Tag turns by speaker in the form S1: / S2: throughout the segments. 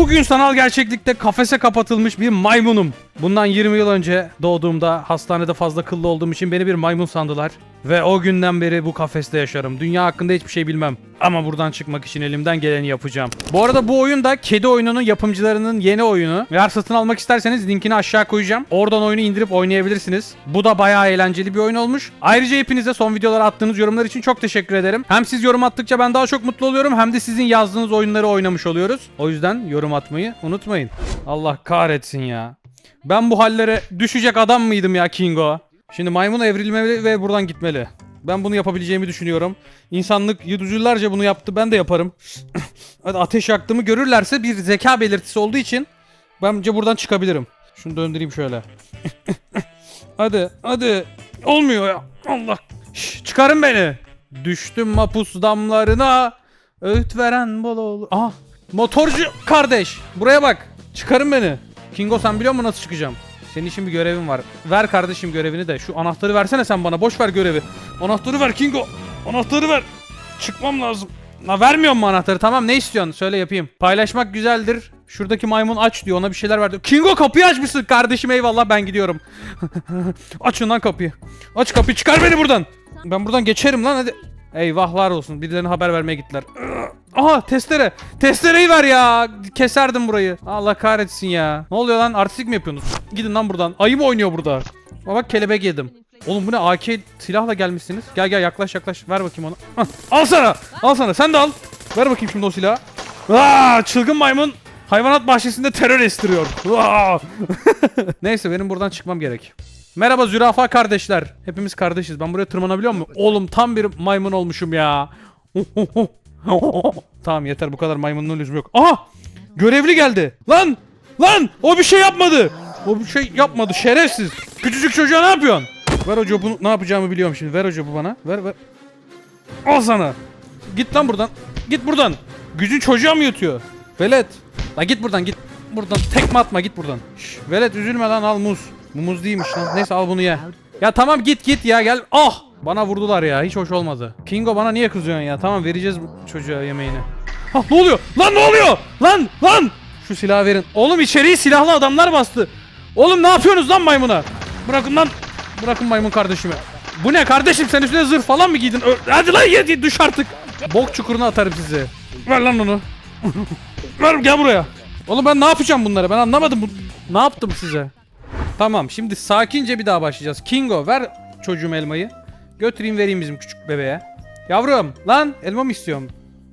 S1: Bugün sanal gerçeklikte kafese kapatılmış bir maymunum. Bundan 20 yıl önce doğduğumda hastanede fazla kıllı olduğum için beni bir maymun sandılar. Ve o günden beri bu kafeste yaşarım. Dünya hakkında hiçbir şey bilmem. Ama buradan çıkmak için elimden geleni yapacağım. Bu arada bu oyun da kedi oyununun yapımcılarının yeni oyunu. Eğer satın almak isterseniz linkini aşağı koyacağım. Oradan oyunu indirip oynayabilirsiniz. Bu da bayağı eğlenceli bir oyun olmuş. Ayrıca hepinize son videolara attığınız yorumlar için çok teşekkür ederim. Hem siz yorum attıkça ben daha çok mutlu oluyorum hem de sizin yazdığınız oyunları oynamış oluyoruz. O yüzden yorum atmayı unutmayın. Allah kahretsin ya. Ben bu hallere düşecek adam mıydım ya Kingo? Şimdi maymun evrilmeli ve buradan gitmeli. Ben bunu yapabileceğimi düşünüyorum. İnsanlık yüzyıllarca bunu yaptı. Ben de yaparım. Ateş yaktığımı görürlerse bir zeka belirtisi olduğu için bence buradan çıkabilirim. Şunu döndüreyim şöyle. hadi hadi. Olmuyor ya. Allah. Şş, çıkarın beni. Düştüm mapus damlarına. Öğüt veren bol olur. Ah. Motorcu kardeş. Buraya bak. Çıkarın beni. Kingo sen biliyor musun nasıl çıkacağım? Senin için bir görevin var. Ver kardeşim görevini de. Şu anahtarı versene sen bana. Boş ver görevi. Anahtarı ver Kingo. Anahtarı ver. Çıkmam lazım. La vermiyor mu anahtarı? Tamam ne istiyorsun? Söyle yapayım. Paylaşmak güzeldir. Şuradaki maymun aç diyor. Ona bir şeyler ver diyor. Kingo kapıyı açmışsın kardeşim eyvallah ben gidiyorum. Açın lan kapıyı. Aç kapıyı çıkar beni buradan. Ben buradan geçerim lan hadi. Eyvahlar olsun. Birilerine haber vermeye gittiler. Aha testere. Testereyi ver ya. Keserdim burayı. Allah kahretsin ya. Ne oluyor lan? Artistik mi yapıyorsunuz? Gidin lan buradan. Ayı mı oynuyor burada? Aa, bak kelebek yedim. Oğlum bu ne AK silahla gelmişsiniz. Gel gel yaklaş yaklaş. Ver bakayım onu. Al sana. Al sana. Sen de al. Ver bakayım şimdi o silahı. Aa, çılgın maymun hayvanat bahçesinde terör estiriyor. Neyse benim buradan çıkmam gerek. Merhaba zürafa kardeşler. Hepimiz kardeşiz. Ben buraya tırmanabiliyor muyum? Oğlum tam bir maymun olmuşum ya. tamam yeter bu kadar maymunluğun lüzumu yok. Aha! Görevli geldi. Lan! Lan! O bir şey yapmadı. O bir şey yapmadı şerefsiz. Küçücük çocuğa ne yapıyorsun? Ver o copu ne yapacağımı biliyorum şimdi. Ver o copu bana. Ver ver. Al sana. Git lan buradan. Git buradan. Gücün çocuğa mı yatıyor? Velet. Lan git buradan git. Buradan tekme atma git buradan. Şş, velet üzülme lan al muz. Bu muz değilmiş lan. Neyse al bunu ye. Ya tamam git git ya gel. Ah! Bana vurdular ya. Hiç hoş olmadı. Kingo bana niye kızıyorsun ya? Tamam vereceğiz çocuğa yemeğini. Ha ne oluyor? Lan ne oluyor? Lan lan! Şu silahı verin. Oğlum içeriği silahlı adamlar bastı. Oğlum ne yapıyorsunuz lan maymuna? Bırakın lan. Bırakın maymun kardeşimi. Bu ne kardeşim sen üstüne zırh falan mı giydin? Ö- Hadi lan ye, düş artık. Bok çukuruna atarım sizi. Ver lan onu. Ver gel buraya. Oğlum ben ne yapacağım bunlara? Ben anlamadım. Ne yaptım size? Tamam şimdi sakince bir daha başlayacağız. Kingo ver çocuğum elmayı. Götüreyim vereyim bizim küçük bebeğe. Yavrum lan elma mı istiyorum?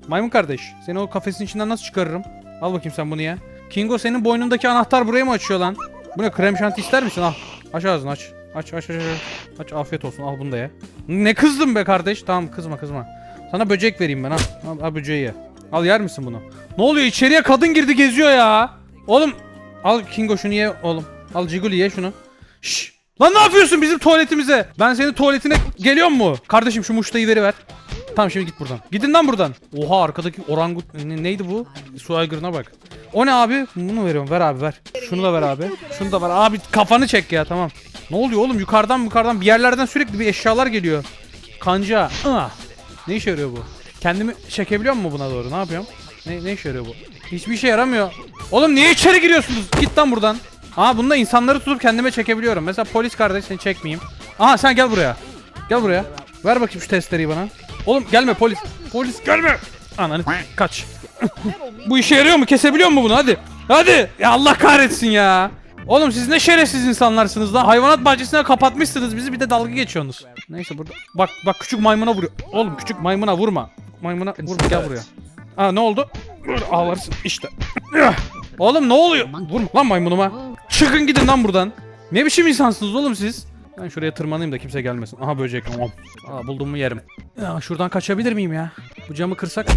S1: Maymun kardeş seni o kafesin içinden nasıl çıkarırım? Al bakayım sen bunu ye. Kingo senin boynundaki anahtar buraya mı açıyor lan? Bu ne krem şanti ister misin? Al. Aç ağzını aç. Aç aç aç aç. Aç afiyet olsun al bunu da ye. Ne kızdın be kardeş? Tamam kızma kızma. Sana böcek vereyim ben al. Al, al böceği ye. Al yer misin bunu? Ne oluyor içeriye kadın girdi geziyor ya. Oğlum al Kingo şunu ye oğlum. Al Ciguli ye şunu. Şşş. Lan ne yapıyorsun bizim tuvaletimize? Ben senin tuvaletine geliyor mu? Kardeşim şu muştayı veri ver. Tamam şimdi git buradan. Gidin lan buradan. Oha arkadaki orangut ne- neydi bu? Su aygırına bak. O ne abi? Bunu veriyorum. Ver abi ver. Şunu da ver abi. Şunu da ver. Abi kafanı çek ya tamam. Ne oluyor oğlum? Yukarıdan yukarıdan bir yerlerden sürekli bir eşyalar geliyor. Kanca. Ah. Ne işe yarıyor bu? Kendimi çekebiliyor mu buna doğru? Ne yapıyorum? Ne, ne işe yarıyor bu? Hiçbir işe yaramıyor. Oğlum niye içeri giriyorsunuz? Git lan buradan. Aa bunda insanları tutup kendime çekebiliyorum. Mesela polis kardeş seni çekmeyeyim. Aha sen gel buraya. Gel buraya. Ver bakayım şu testereyi bana. Oğlum gelme polis. Polis gelme. Ananı kaç. Bu işe yarıyor mu? Kesebiliyor mu bunu? Hadi. Hadi. Ya Allah kahretsin ya. Oğlum siz ne şerefsiz insanlarsınız lan. Hayvanat bahçesine kapatmışsınız bizi bir de dalga geçiyorsunuz. Neyse burada. Bak bak küçük maymuna vuruyor. Oğlum küçük maymuna vurma. Maymuna vurma gel buraya. Aa ne oldu? Ağlarsın işte. Oğlum ne oluyor? Vurma lan maymunuma. Çıkın gidin lan buradan. Ne biçim insansınız oğlum siz? Ben şuraya tırmanayım da kimse gelmesin. Aha böcek. Aa buldum mu yerim. Ya şuradan kaçabilir miyim ya? Bu camı kırsak.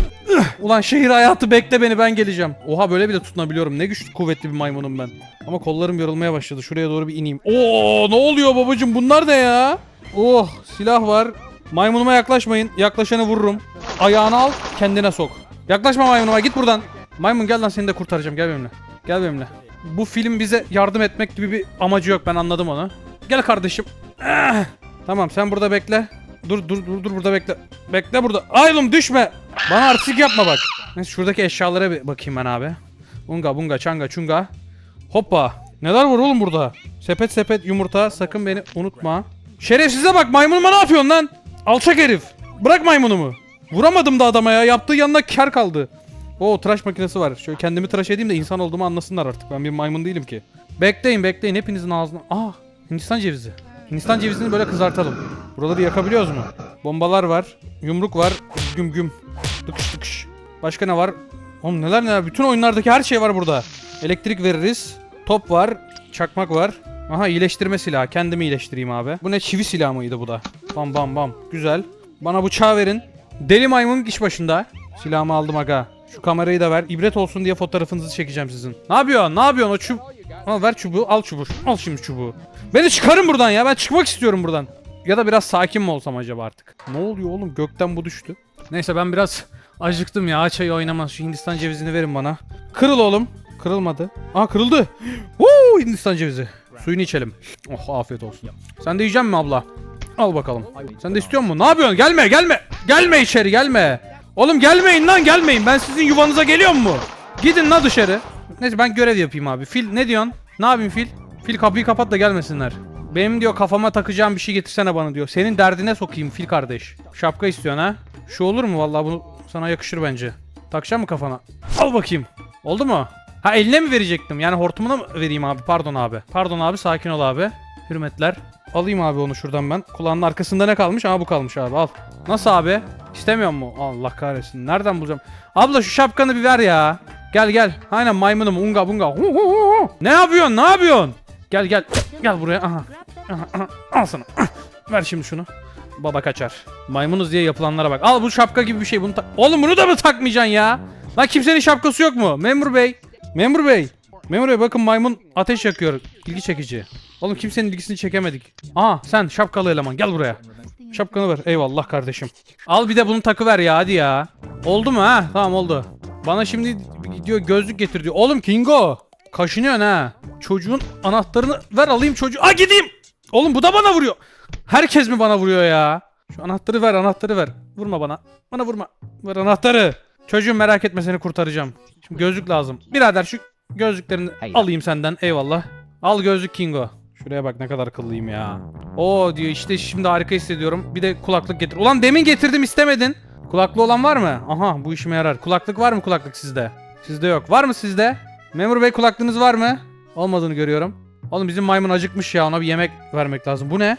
S1: Ulan şehir hayatı bekle beni ben geleceğim. Oha böyle bile tutunabiliyorum. Ne güçlü kuvvetli bir maymunum ben. Ama kollarım yorulmaya başladı. Şuraya doğru bir ineyim. Oo ne oluyor babacım bunlar ne ya? Oh silah var. Maymunuma yaklaşmayın. Yaklaşanı vururum. Ayağını al kendine sok. Yaklaşma maymunuma git buradan. Maymun gel lan seni de kurtaracağım gel benimle. Gel benimle. Bu film bize yardım etmek gibi bir amacı yok ben anladım onu. Gel kardeşim. Ah! Tamam sen burada bekle. Dur dur dur dur burada bekle. Bekle burada. Ay oğlum düşme. Bana artistik yapma bak. Neyse şuradaki eşyalara bir bakayım ben abi. Unga bunga çanga çunga. Hoppa. Neler var oğlum burada? Sepet sepet yumurta sakın beni unutma. Şerefsize bak maymunuma ne yapıyorsun lan? Alçak herif. Bırak maymunumu. Vuramadım da adama ya. Yaptığı yanına kar kaldı. O tıraş makinesi var. Şöyle kendimi tıraş edeyim de insan olduğumu anlasınlar artık. Ben bir maymun değilim ki. Bekleyin bekleyin hepinizin ağzına. Aa Hindistan cevizi. Hindistan cevizini böyle kızartalım. Buraları yakabiliyoruz mu? Bombalar var. Yumruk var. Güm güm. Tıkış tıkış. Başka ne var? Oğlum neler neler. Bütün oyunlardaki her şey var burada. Elektrik veririz. Top var. Çakmak var. Aha iyileştirme silahı. Kendimi iyileştireyim abi. Bu ne çivi silahı mıydı bu da? Bam bam bam. Güzel. Bana bıçağı verin. Deli maymun iş başında. Silahımı aldım aga. Şu kamerayı da ver. İbret olsun diye fotoğrafınızı çekeceğim sizin. Ne yapıyorsun? Ne yapıyorsun? O çub... Al ver çubuğu. Al çubuğu. Al şimdi çubuğu. Beni çıkarın buradan ya. Ben çıkmak istiyorum buradan. Ya da biraz sakin mi olsam acaba artık? Ne oluyor oğlum? Gökten bu düştü. Neyse ben biraz acıktım ya. Açayı oynamaz. Şu Hindistan cevizini verin bana. Kırıl oğlum. Kırılmadı. Aa kırıldı. Woo Hindistan cevizi. Suyunu içelim. Oh afiyet olsun. Sen de yiyecek mi abla? Al bakalım. Sen de istiyor musun? Ne yapıyorsun? Gelme gelme. Gelme içeri gelme. Oğlum gelmeyin lan gelmeyin. Ben sizin yuvanıza geliyor mu? Gidin la dışarı. Neyse ben görev yapayım abi. Fil ne diyorsun? Ne yapayım Fil? Fil kapıyı kapat da gelmesinler. Benim diyor kafama takacağım bir şey getirsene bana diyor. Senin derdine sokayım Fil kardeş. Şapka istiyorsun ha? Şu olur mu vallahi bu sana yakışır bence. Takacağım mı kafana? Al bakayım. Oldu mu? Ha eline mi verecektim? Yani hortumuna mı vereyim abi? Pardon abi. Pardon abi sakin ol abi. Hürmetler. Alayım abi onu şuradan ben. Kulağının arkasında ne kalmış? Aa bu kalmış abi al. Nasıl abi? İstemiyor mu? Allah kahretsin. Nereden bulacağım? Abla şu şapkanı bir ver ya. Gel gel. Aynen maymunum. Unga bunga. Ne yapıyorsun? Ne yapıyorsun? Gel gel. Gel buraya. Aha. Al sana. Ver şimdi şunu. Baba kaçar. Maymunuz diye yapılanlara bak. Al bu şapka gibi bir şey. Bunu Oğlum bunu da mı takmayacaksın ya? Lan kimsenin şapkası yok mu? Memur bey. Memur bey. Memur bey bakın maymun ateş yakıyor. İlgi çekici. Oğlum kimsenin ilgisini çekemedik. Aa sen şapkalı eleman gel buraya. Şapkanı ver. Eyvallah kardeşim. Al bir de bunu takıver ya hadi ya. Oldu mu ha? Tamam oldu. Bana şimdi diyor gözlük getir diyor. Oğlum Kingo. Kaşınıyorsun ha. Çocuğun anahtarını ver alayım çocuğu. Aa gideyim. Oğlum bu da bana vuruyor. Herkes mi bana vuruyor ya? Şu anahtarı ver anahtarı ver. Vurma bana. Bana vurma. Ver anahtarı. Çocuğum merak etme seni kurtaracağım. Şimdi gözlük lazım. Birader şu gözlüklerini
S2: Hayır.
S1: alayım senden. Eyvallah. Al gözlük Kingo. Şuraya bak ne kadar akıllıyım ya. Oo diyor işte şimdi harika hissediyorum. Bir de kulaklık getir. Ulan demin getirdim istemedin. Kulaklı olan var mı? Aha bu işime yarar. Kulaklık var mı kulaklık sizde? Sizde yok. Var mı sizde? Memur bey kulaklığınız var mı? Olmadığını görüyorum. Oğlum bizim maymun acıkmış ya ona bir yemek vermek lazım. Bu ne?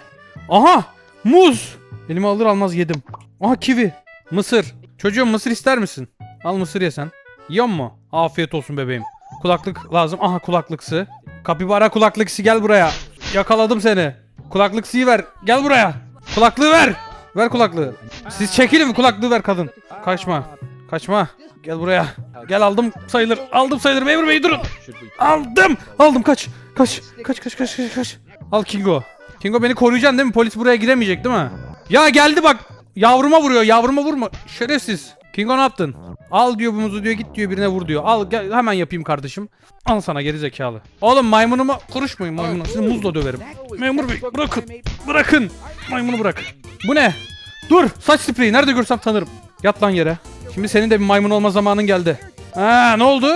S1: Aha! Muz! Elime alır almaz yedim. Aha kivi. Mısır. Çocuğum mısır ister misin? Al mısır ye sen. Yiyor mu? Afiyet olsun bebeğim. Kulaklık lazım. Aha kulaklıksı. Kapibara kulaklıksı gel buraya. Yakaladım seni. Kulaklıksıyı ver. Gel buraya. Kulaklığı ver. Ver kulaklığı. Siz çekilin kulaklığı ver kadın. Kaçma. Kaçma. Gel buraya. Gel aldım sayılır. Aldım sayılır memur bey durun. Aldım. Aldım kaç. Kaç. Kaç kaç kaç kaç kaç. Al Kingo. Kingo beni koruyacaksın değil mi? Polis buraya giremeyecek değil mi? Ya geldi bak. Yavruma vuruyor. Yavruma vurma. Şerefsiz. Kingo ne yaptın? Al diyor bu muzu diyor git diyor birine vur diyor. Al gel hemen yapayım kardeşim. Al sana geri zekalı. Oğlum maymunuma konuşmayın maymuna. Sizi muzla döverim. Memur bey bırakın. Bırakın. Maymunu bırak. Bu ne? Dur saç spreyi nerede görsem tanırım. Yat lan yere. Şimdi senin de bir maymun olma zamanın geldi. Ha ne oldu?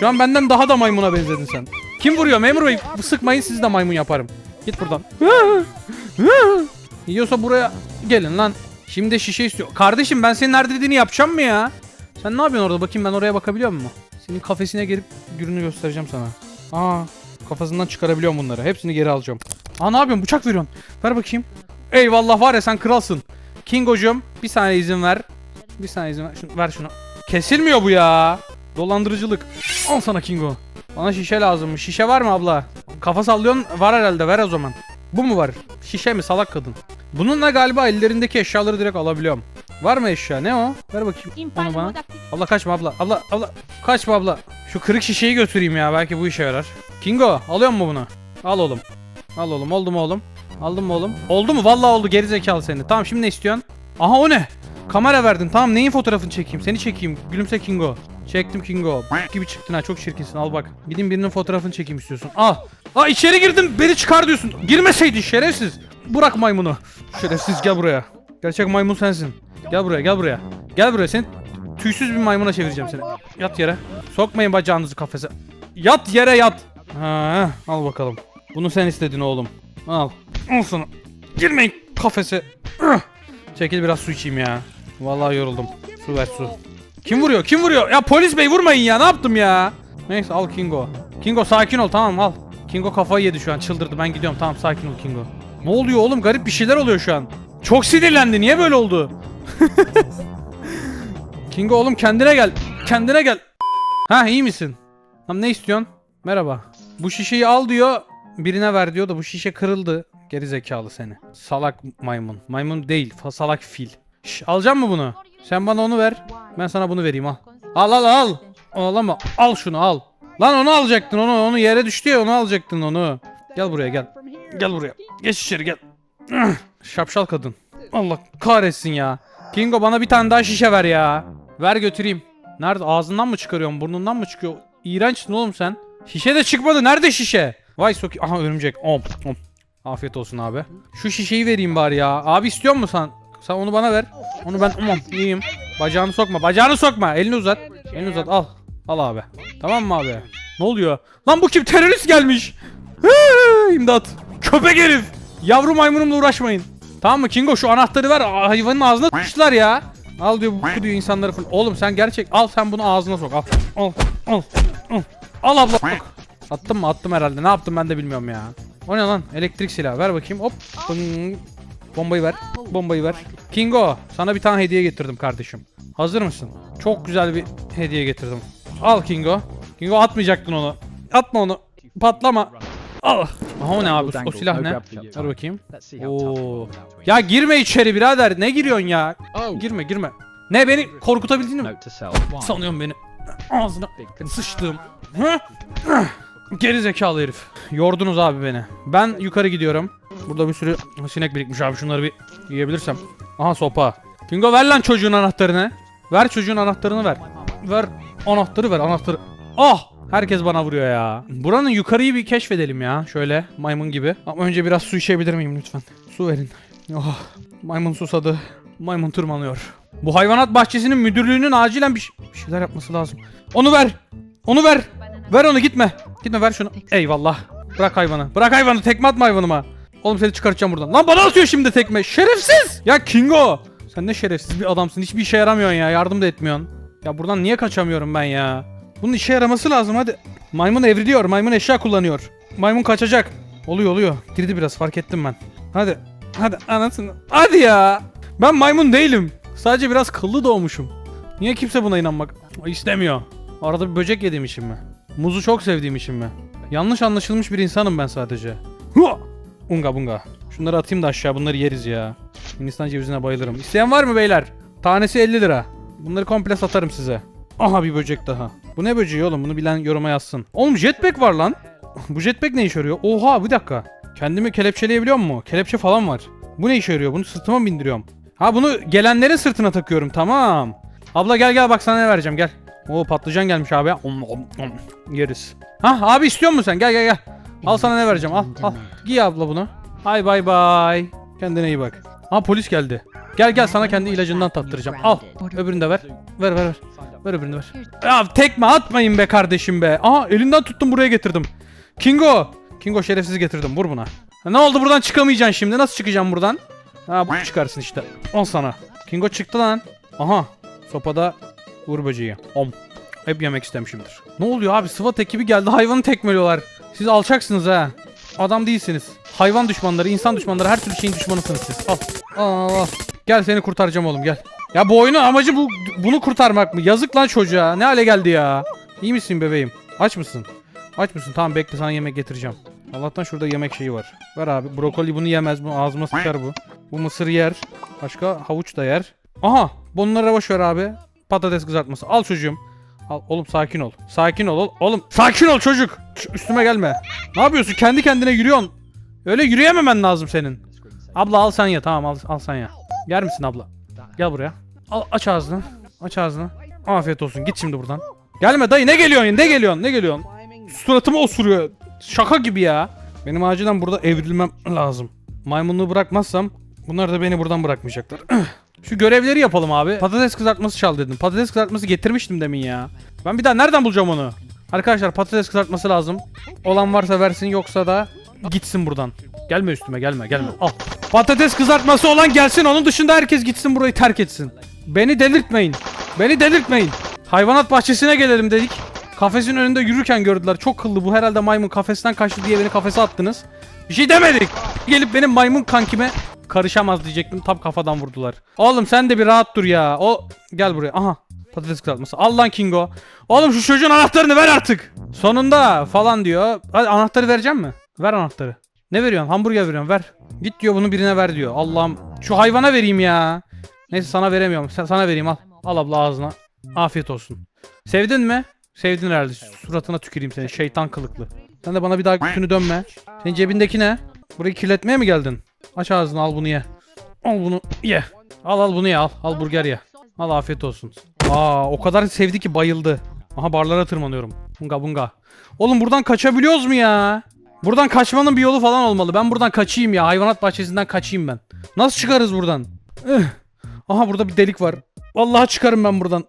S1: Şu an benden daha da maymuna benzedin sen. Kim vuruyor memur bey? Sıkmayın sizi de maymun yaparım. Git buradan. Yiyorsa buraya gelin lan. Şimdi şişe istiyor. Kardeşim ben senin nerede dediğini yapacağım mı ya? Sen ne yapıyorsun orada? Bakayım ben oraya bakabiliyor muyum? Senin kafesine gelip gününü göstereceğim sana. Aa, kafasından çıkarabiliyorum bunları. Hepsini geri alacağım. Aa ne yapıyorsun? Bıçak veriyorsun. Ver bakayım. Eyvallah var ya sen kralsın. Kingo'cum bir saniye izin ver. Bir saniye izin ver. Şunu, ver şunu. Kesilmiyor bu ya. Dolandırıcılık. Al sana Kingo. Bana şişe lazım. Şişe var mı abla? Kafa sallıyorsun. Var herhalde. Ver o zaman. Bu mu var? Şişe mi salak kadın? Bununla galiba ellerindeki eşyaları direkt alabiliyorum. Var mı eşya? Ne o? Ver bakayım onu bana. Abla kaçma abla. Abla abla kaçma abla. Şu kırık şişeyi götüreyim ya. Belki bu işe yarar. Kingo alıyor mu bunu? Al oğlum. Al oğlum. Oldu mu oğlum? Aldın mı oğlum? Oldu mu? Vallahi oldu. Geri zekalı seni. Tamam şimdi ne istiyorsun? Aha o ne? Kamera verdin. Tamam neyin fotoğrafını çekeyim? Seni çekeyim. Gülümse Kingo. Çektim Kingo. gibi çıktın ha. Çok çirkinsin. Al bak. Gidin birinin fotoğrafını çekeyim istiyorsun. Al. Aa içeri girdim. Beni çıkar diyorsun. Girmeseydin şerefsiz. Bırak maymunu. Şerefsiz gel buraya. Gerçek maymun sensin. Gel buraya gel buraya. Gel buraya sen. tüysüz bir maymuna çevireceğim seni. Yat yere. Sokmayın bacağınızı kafese. Yat yere yat. Ha, al bakalım. Bunu sen istedin oğlum. Al. Al sana. Girmeyin kafese. Çekil biraz su içeyim ya. Vallahi yoruldum. Su ver su. Kim vuruyor? Kim vuruyor? Ya polis bey vurmayın ya. Ne yaptım ya? Neyse al Kingo. Kingo sakin ol tamam al. Kingo kafayı yedi şu an. Çıldırdı. Ben gidiyorum. Tamam sakin ol Kingo. Ne oluyor oğlum? Garip bir şeyler oluyor şu an. Çok sinirlendi. Niye böyle oldu? Kingo oğlum kendine gel. Kendine gel. Ha iyi misin? Tamam ne istiyorsun? Merhaba. Bu şişeyi al diyor. Birine ver diyor da bu şişe kırıldı. Geri zekalı seni. Salak maymun. Maymun değil. Salak fil. Şş, alacak mı bunu? Sen bana onu ver. Ben sana bunu vereyim al. Al al al. Ağlama. Al şunu al. Lan onu alacaktın onu. Onu yere düştü ya onu alacaktın onu. Gel buraya gel. Gel buraya. Geç içeri gel. Şapşal kadın. Allah kahretsin ya. Kingo bana bir tane daha şişe ver ya. Ver götüreyim. Nerede? Ağzından mı çıkarıyorsun? Burnundan mı çıkıyor? İğrençsin oğlum sen. Şişe de çıkmadı. Nerede şişe? Vay soki. Aha örümcek. Om, om. Afiyet olsun abi. Şu şişeyi vereyim bari ya. Abi istiyor musun sen? Sen onu bana ver. Onu ben umam yiyeyim. Bacağını sokma. Bacağını sokma. Elini uzat. Elini uzat. Al. Al abi. Tamam mı abi? Ne oluyor? Lan bu kim? Terörist gelmiş. İmdat. Köpek herif. Yavru maymunumla uğraşmayın. Tamam mı Kingo şu anahtarı ver. Hayvanın ağzına tutmuşlar ya. Al diyor bu diyor insanları falan. Oğlum sen gerçek al sen bunu ağzına sok. Al. Al. Al. Al, al abla. Attım mı? Attım herhalde. Ne yaptım ben de bilmiyorum ya. O ne lan? Elektrik silahı. Ver bakayım. Hop. Bing. Bombayı ver. Bombayı ver. Kingo, sana bir tane hediye getirdim kardeşim. Hazır mısın? Çok güzel bir hediye getirdim. Al Kingo. Kingo atmayacaktın onu. Atma onu. Patlama. Al. Aha o ne abi? O silah ne? Ver bakayım. Oo. Ya girme içeri birader. Ne giriyorsun ya? Girme girme. Ne beni korkutabildiğini mi? Sanıyorum beni. Ağzına sıçtım. Geri zekalı herif. Yordunuz abi beni. Ben yukarı gidiyorum. Burada bir sürü sinek birikmiş abi. Şunları bir yiyebilirsem. Aha sopa. Kingo ver lan çocuğun anahtarını. Ver çocuğun anahtarını ver. Ver anahtarı ver anahtarı. Ah! Herkes bana vuruyor ya. Buranın yukarıyı bir keşfedelim ya. Şöyle maymun gibi. Ama önce biraz su içebilir miyim lütfen? Su verin. Oh, maymun susadı. Maymun tırmanıyor. Bu hayvanat bahçesinin müdürlüğünün acilen bir, bir şeyler yapması lazım. Onu ver. Onu ver. Ver onu gitme. Gitme ver şunu. Eyvallah. Bırak hayvanı. Bırak hayvanı. Tekme atma hayvanıma. Oğlum seni çıkartacağım buradan. Lan bana atıyor şimdi tekme. Şerefsiz. Ya Kingo. Sen ne şerefsiz bir adamsın. Hiçbir işe yaramıyorsun ya. Yardım da etmiyorsun. Ya buradan niye kaçamıyorum ben ya? Bunun işe yaraması lazım hadi. Maymun evriliyor. Maymun eşya kullanıyor. Maymun kaçacak. Oluyor oluyor. Girdi biraz fark ettim ben. Hadi. Hadi anasını. Hadi ya. Ben maymun değilim. Sadece biraz kıllı doğmuşum. Niye kimse buna inanmak istemiyor? Arada bir böcek yediğim için mi? Muzu çok sevdiğim için mi? Yanlış anlaşılmış bir insanım ben sadece. Hua! Unga bunga. Şunları atayım da aşağı bunları yeriz ya. Hindistan cevizine bayılırım. İsteyen var mı beyler? Tanesi 50 lira. Bunları komple satarım size. Aha bir böcek daha. Bu ne böceği oğlum? Bunu bilen yoruma yazsın. Oğlum jetpack var lan. Bu jetpack ne işe yarıyor? Oha bir dakika. Kendimi kelepçeleyebiliyor mu? Kelepçe falan var. Bu ne işe yarıyor? Bunu sırtıma bindiriyorum? Ha bunu gelenlerin sırtına takıyorum. Tamam. Abla gel gel bak sana ne vereceğim gel. Oo patlıcan gelmiş abi. Yeriz. Ha abi istiyor musun sen? Gel gel gel. Al sana ne vereceğim al al. Giy abla bunu. Hay bay bay. Kendine iyi bak. Ha polis geldi. Gel gel sana kendi ilacından tattıracağım. Al. Öbürünü de ver. Ver ver ver. Ver öbürünü ver. Ya tekme atmayın be kardeşim be. Aha elinden tuttum buraya getirdim. Kingo. Kingo şerefsiz getirdim. Vur buna. Ne oldu buradan çıkamayacaksın şimdi. Nasıl çıkacağım buradan? Ha bu çıkarsın işte. Al sana. Kingo çıktı lan. Aha. Sopada vur böceği. Om. Hep yemek istemişimdir. Ne oluyor abi? SWAT ekibi geldi. Hayvanı tekmeliyorlar. Siz alçaksınız ha. Adam değilsiniz. Hayvan düşmanları, insan düşmanları, her türlü şeyin düşmanısınız siz. Al. Al. Gel seni kurtaracağım oğlum gel. Ya bu oyunun amacı bu bunu kurtarmak mı? Yazık lan çocuğa. Ne hale geldi ya? İyi misin bebeğim? Aç mısın? Aç mısın? Tamam bekle sana yemek getireceğim. Allah'tan şurada yemek şeyi var. Ver abi. Brokoli bunu yemez. Bu ağzıma sıçar bu. Bu mısır yer. Başka havuç da yer. Aha. Bunlara boş ver abi. Patates kızartması. Al çocuğum. Al oğlum sakin ol. Sakin ol oğlum. Sakin ol çocuk. Üstüme gelme. Ne yapıyorsun? Kendi kendine yürüyorsun. Öyle yürüyememen lazım senin. Abla al sen ye. Tamam al, al sen ye. Yer misin abla? Gel buraya. Al, aç ağzını. Aç ağzını. Afiyet olsun. Git şimdi buradan. Gelme dayı ne geliyorsun? Ne geliyorsun? Ne geliyorsun? Suratıma osuruyor. Şaka gibi ya. Benim acilen burada evrilmem lazım. Maymunluğu bırakmazsam bunlar da beni buradan bırakmayacaklar. Şu görevleri yapalım abi. Patates kızartması çal dedim. Patates kızartması getirmiştim demin ya. Ben bir daha nereden bulacağım onu? Arkadaşlar patates kızartması lazım. Olan varsa versin yoksa da gitsin buradan. Gelme üstüme gelme gelme. Al. Patates kızartması olan gelsin. Onun dışında herkes gitsin burayı terk etsin. Beni delirtmeyin. Beni delirtmeyin. Hayvanat bahçesine gelelim dedik. Kafesin önünde yürürken gördüler. Çok kıllı bu herhalde maymun kafesten kaçtı diye beni kafese attınız. Bir şey demedik. Gelip benim maymun kankime karışamaz diyecektim. Tam kafadan vurdular. Oğlum sen de bir rahat dur ya. O gel buraya. Aha. Patates kızartması. Al lan Kingo. Oğlum şu çocuğun anahtarını ver artık. Sonunda falan diyor. Hadi anahtarı vereceğim mi? Ver anahtarı. Ne veriyorsun? Hamburger veriyorum. Ver. Git diyor bunu birine ver diyor. Allah'ım. Şu hayvana vereyim ya. Neyse sana veremiyorum. Sen, sana vereyim al. Al abla ağzına. Afiyet olsun. Sevdin mi? Sevdin herhalde. Suratına tüküreyim seni şeytan kılıklı. Sen de bana bir daha götünü dönme. Senin cebindeki ne? Burayı kirletmeye mi geldin? Aç ağzını al bunu ye. Al bunu ye. Al al bunu ye al. Al burger ye. Al afiyet olsun. Aa o kadar sevdi ki bayıldı. Aha barlara tırmanıyorum. Bunga bunga. Oğlum buradan kaçabiliyoruz mu ya? Buradan kaçmanın bir yolu falan olmalı. Ben buradan kaçayım ya. Hayvanat bahçesinden kaçayım ben. Nasıl çıkarız buradan? Üh. Aha burada bir delik var. Vallahi çıkarım ben buradan.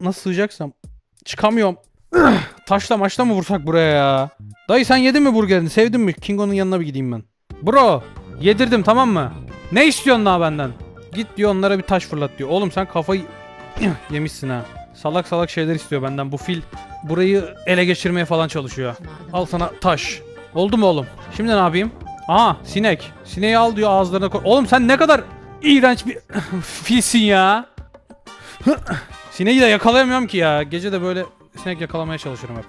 S1: Nasıl sığacaksam. Çıkamıyorum. Üh. Taşla maçla mı vursak buraya ya? Dayı sen yedin mi burgerini? Sevdin mi? Kingo'nun yanına bir gideyim ben. Bro yedirdim tamam mı? Ne istiyorsun daha benden? Git diyor onlara bir taş fırlat diyor. Oğlum sen kafayı yemişsin ha. Salak salak şeyler istiyor benden. Bu fil burayı ele geçirmeye falan çalışıyor. Al sana taş. Oldu mu oğlum? Şimdi ne yapayım? Aha sinek. Sineği al diyor ağızlarına koy. Oğlum sen ne kadar iğrenç bir filsin ya. Sineği de yakalayamıyorum ki ya. Gece de böyle sinek yakalamaya çalışıyorum hep.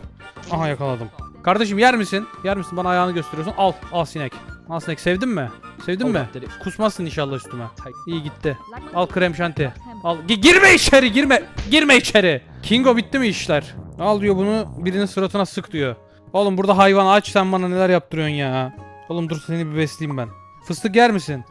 S1: Aha yakaladım. Kardeşim yer misin? Yer misin? Bana ayağını gösteriyorsun. Al. Al sinek. Sinek. Sevdin mi? Sevdin mi? Kusmazsın inşallah üstüme. İyi gitti. Al krem şanti. Al. Gi- girme içeri girme. Girme içeri. Kingo bitti mi işler? Al diyor bunu birinin suratına sık diyor. Oğlum burada hayvan aç sen bana neler yaptırıyorsun ya. Oğlum dur seni bir besleyeyim ben. Fıstık yer misin?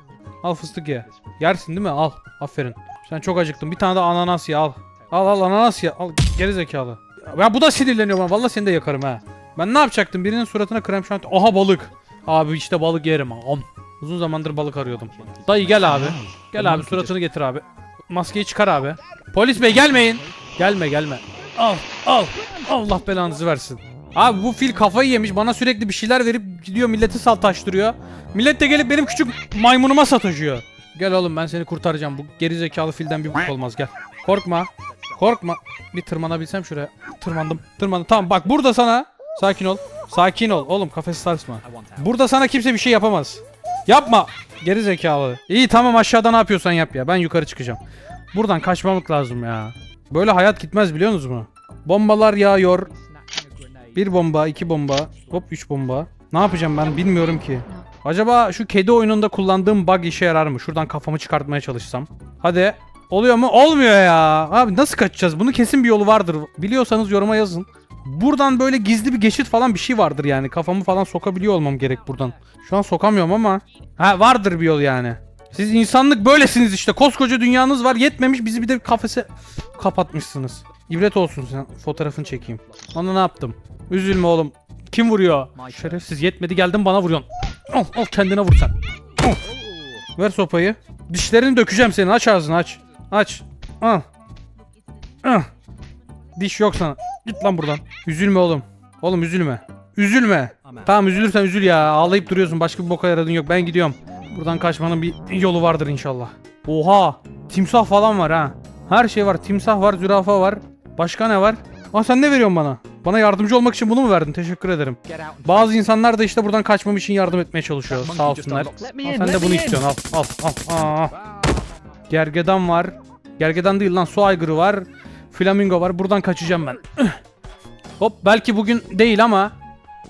S1: Al fıstık ye. Yersin değil mi? Al. Aferin. Sen çok acıktın. Bir tane de ananas ye al. Al al ananas ye. Al geri zekalı. Ya bu da sinirleniyor bana. Vallahi seni de yakarım ha. Ben ne yapacaktım? Birinin suratına krem şanti. Aha balık. Abi işte balık yerim. Am. Uzun zamandır balık arıyordum. Dayı gel abi. Gel abi suratını getir abi. Maskeyi çıkar abi. Polis bey gelmeyin. Gelme gelme. Al al. Allah belanızı versin. Abi bu fil kafayı yemiş. Bana sürekli bir şeyler verip gidiyor milleti saltaştırıyor. Millet de gelip benim küçük maymunuma sataşıyor. Gel oğlum ben seni kurtaracağım. Bu geri zekalı filden bir bok olmaz gel. Korkma. Korkma. Bir tırmanabilsem şuraya. Tırmandım. Tırmandım. Tamam bak burada sana. Sakin ol. Sakin ol. Oğlum kafesi sarsma. Burada sana kimse bir şey yapamaz. Yapma. Geri zekalı. İyi tamam aşağıda ne yapıyorsan yap ya. Ben yukarı çıkacağım. Buradan kaçmamak lazım ya. Böyle hayat gitmez biliyor musunuz mu? Bombalar yağıyor. Bir bomba, iki bomba, hop üç bomba. Ne yapacağım ben bilmiyorum ki. Acaba şu kedi oyununda kullandığım bug işe yarar mı? Şuradan kafamı çıkartmaya çalışsam. Hadi. Oluyor mu? Olmuyor ya. Abi nasıl kaçacağız? Bunun kesin bir yolu vardır. Biliyorsanız yoruma yazın. Buradan böyle gizli bir geçit falan bir şey vardır yani. Kafamı falan sokabiliyor olmam gerek buradan. Şu an sokamıyorum ama. Ha vardır bir yol yani. Siz insanlık böylesiniz işte. Koskoca dünyanız var. Yetmemiş bizi bir de kafese kapatmışsınız. İbret olsun sen. Fotoğrafını çekeyim. Ona ne yaptım? Üzülme oğlum. Kim vuruyor? Şerefsiz yetmedi geldin bana vuruyorsun. Al al kendine vur sen. Al. Ver sopayı. Dişlerini dökeceğim senin. Aç ağzını aç. Aç. Al. Al. Diş yok sana. Git lan buradan. Üzülme oğlum. Oğlum üzülme. Üzülme. Tamam üzülürsen üzül ya. Ağlayıp duruyorsun. Başka bir boka yaradın yok. Ben gidiyorum. Buradan kaçmanın bir yolu vardır inşallah. Oha. Timsah falan var ha. Her şey var. Timsah var, zürafa var. Başka ne var? Aa sen ne veriyorsun bana? Bana yardımcı olmak için bunu mu verdin? Teşekkür ederim. Bazı insanlar da işte buradan kaçmam için yardım etmeye çalışıyor. Sağ olsunlar. Al, sen de bunu istiyorsun. Al, al, al. Aa. Gergedan var. Gergedan değil lan. Su aygırı var. Flamingo var. Buradan kaçacağım ben. Hop belki bugün değil ama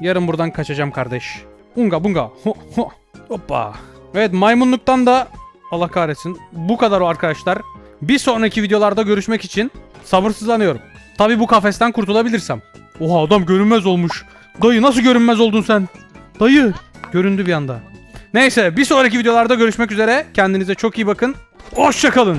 S1: yarın buradan kaçacağım kardeş. Unga bunga. Ho, ho. Hoppa. Evet maymunluktan da Allah kahretsin. Bu kadar o arkadaşlar. Bir sonraki videolarda görüşmek için sabırsızlanıyorum. Tabi bu kafesten kurtulabilirsem. Oha adam görünmez olmuş. Dayı nasıl görünmez oldun sen? Dayı. Göründü bir anda. Neyse bir sonraki videolarda görüşmek üzere. Kendinize çok iyi bakın. Hoşçakalın.